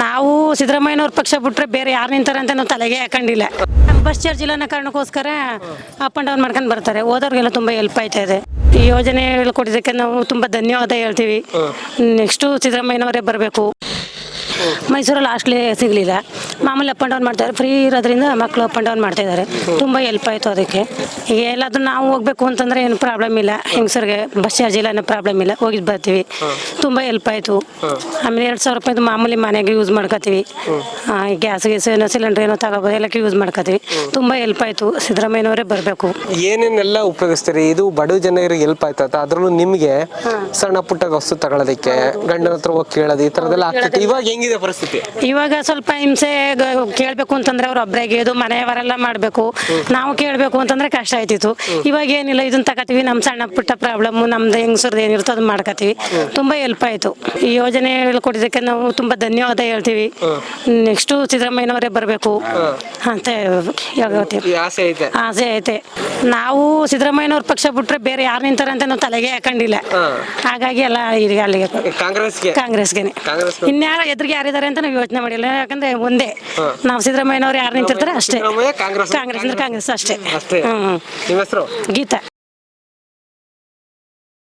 ನಾವು ಸಿದ್ದರಾಮಯ್ಯನವ್ರ ಪಕ್ಷ ಬಿಟ್ರೆ ಬೇರೆ ಯಾರು ನಿಂತಾರೆ ಅಂತ ನಾವು ತಲೆಗೆ ಹಾಕೊಂಡಿಲ್ಲ. ಬಸ್ ಚಾರ್ಜ್ ಇಲ್ಲ ಅನ್ನೋ ಕಾರಣಕ್ಕೋಸ್ಕರ ಅಪ್ ಅಂಡ್ ಡೌನ್ ಮಾಡ್ಕೊಂಡು ಬರ್ತಾರೆ. ಹೋದವ್ರಿಗೆಲ್ಲ ತುಂಬ ಹೆಲ್ಪ್ ಆಯ್ತಾ ಇದೆ. ಈ ಯೋಜನೆ ಕೊಟ್ಟಿದ್ದಕ್ಕೆ ನಾವು ತುಂಬ ಧನ್ಯವಾದ ಹೇಳ್ತೀವಿ. ನೆಕ್ಸ್ಟು ಸಿದ್ದರಾಮಯ್ಯನವರೇ ಬರಬೇಕು. ಮೈಸೂರಲ್ಲಿ ಹಾಸ್ಟ್ಲೇ ಸಿಗಲಿಲ್ಲ. ಮಾಮೂಲಿ ಅಪ್ ಆ್ಯಂಡ್ ಡೌನ್ ಮಾಡ್ತಾರೆ. ಫ್ರೀ ಇರೋದ್ರಿಂದ ಮಕ್ಕಳು ಅಪ್ ಅಂಡ್ ಡೌನ್ ಮಾಡ್ತಾ ಇದ್ದಾರೆ. ತುಂಬ ಹೆಲ್ಪ್ ಆಯಿತು ಅದಕ್ಕೆ. ಈಗ ಎಲ್ಲಾದ್ರೂ ನಾವು ಹೋಗ್ಬೇಕು ಅಂತಂದ್ರೆ ಏನು ಪ್ರಾಬ್ಲಮ್ ಇಲ್ಲ. ಹೆಂಗಸರಿಗೆ ಬಸ್ ಚಾರ್ಜ್ ಇಲ್ಲ ಅನ್ನೋ ಪ್ರಾಬ್ಲಮ್ ಇಲ್ಲ. ಹೋಗಿ ಬರ್ತೀವಿ. ತುಂಬ ಹೆಲ್ಪ್ ಆಯಿತು. ಆಮೇಲೆ ಎರಡು ಸಾವಿರ ರೂಪಾಯಿದು ಮಾಮೂಲಿ ಮನೆಗೆ ಯೂಸ್ ಮಾಡ್ಕೋತೀವಿ. ಗ್ಯಾಸ್ ಗೀಸ್ ಏನೋ ಸಿಲಿಂಡರ್ ಏನೋ ತಗೋಬೋದು ಎಲ್ಲಕ್ಕೆ ಯೂಸ್ ಮಾಡ್ಕೋತೀವಿ. ತುಂಬ ಹೆಲ್ಪ್ ಆಯಿತು. ಸಿದ್ದರಾಮಯ್ಯನವರೇ ಬರಬೇಕು. ಏನೇನೆಲ್ಲ ಉಪಯೋಗಿಸ್ತೀರಿ? ಇದು ಬಡ ಜನರಿಗೆ ಹೆಲ್ಪ್ ಆಯ್ತದ ಅದ್ರಲ್ಲೂ ನಿಮಗೆ ಸಣ್ಣ ಪುಟ್ಟ ವಸ್ತು ತಗೊಳ್ಳೋದಕ್ಕೆ ಗಂಡನ ಹತ್ರ ಹೋಗಿ ಕೇಳೋದು ಈ ತರದೆಲ್ಲ ಆಗ್ತೈತೆ ಇವಾಗ ಹೆಂಗಿದೆ ಪರಿಸ್ಥಿತಿ? ಇವಾಗ ಸ್ವಲ್ಪ ಹಿಂಸೆ ಕೇಳ್ಬೇಕು ಅಂತಂದ್ರೆ ಅವ್ರ ಒಬ್ರಿಗೆ ಇದು ಮನೆಯವರೆಲ್ಲ ಮಾಡಬೇಕು. ನಾವು ಕೇಳಬೇಕು ಅಂತಂದ್ರೆ ಕಷ್ಟ ಆಯ್ತಿತ್ತು. ಇವಾಗ ಏನಿಲ್ಲ ಇದನ್ನ ತಗೋತೀವಿ ನಮ್ಮ ಸಣ್ಣ ಪುಟ್ಟ ಪ್ರಾಬ್ಲಮ್ ನಮ್ದು ಹೆಂಗಸರ್ದು ಏನಿರುತ್ತೋ ಅದನ್ನ ಮಾಡ್ಕೋತೀವಿ. ತುಂಬಾ ಹೆಲ್ಪ್ ಆಯ್ತು. ಈ ಯೋಜನೆ ಕೊಟ್ಟಿದ್ದಕ್ಕೆ ನಾವು ತುಂಬಾ ಧನ್ಯವಾದ ಹೇಳ್ತೀವಿ. ನೆಕ್ಸ್ಟು ಸಿದ್ದರಾಮಯ್ಯನವರೇ ಬರಬೇಕು ಅಂತ ಹೇಳ್ತೀವಿ ಆಸೆ ಐತೆ. ನಾವು ಸಿದ್ದರಾಮಯ್ಯನವ್ರ ಪಕ್ಷ ಬಿಟ್ರೆ ಬೇರೆ ಯಾರು ನಿಂತಾರೆ ಅಂತ ನಾವು ತಲೆಗೆ ಹಾಕೊಂಡಿಲ್ಲ. ಹಾಗಾಗಿ ಎಲ್ಲ ಈಗ ಅಲ್ಲಿಗೆ ಕಾಂಗ್ರೆಸ್ಗೆ? ಕಾಂಗ್ರೆಸ್ಗೆನೆ. ಇನ್ಯಾರ ಇನ್ಯಾರು ಎದುರಿಗೆ ಯಾರಿದ್ದಾರೆ ಅಂತ ನಾವು ಯೋಚನೆ ಮಾಡಿಲ್ಲ. ಯಾಕಂದ್ರೆ ಒಂದೇ. ನಾವು ಸಿದ್ದರಾಮಯ್ಯನವ್ರು ಯಾರು ನಿಂತಿರ್ತಾರೆ? ಅಷ್ಟೇ. ಕಾಂಗ್ರೆಸ್. ಕಾಂಗ್ರೆಸ್ ಅಂದ್ರೆ ಕಾಂಗ್ರೆಸ್ ಅಷ್ಟೇ. ಅಷ್ಟೇ. ಹ್ಮ್. ನಿಮ್ಮ ಹೆಸರು? ಗೀತಾ.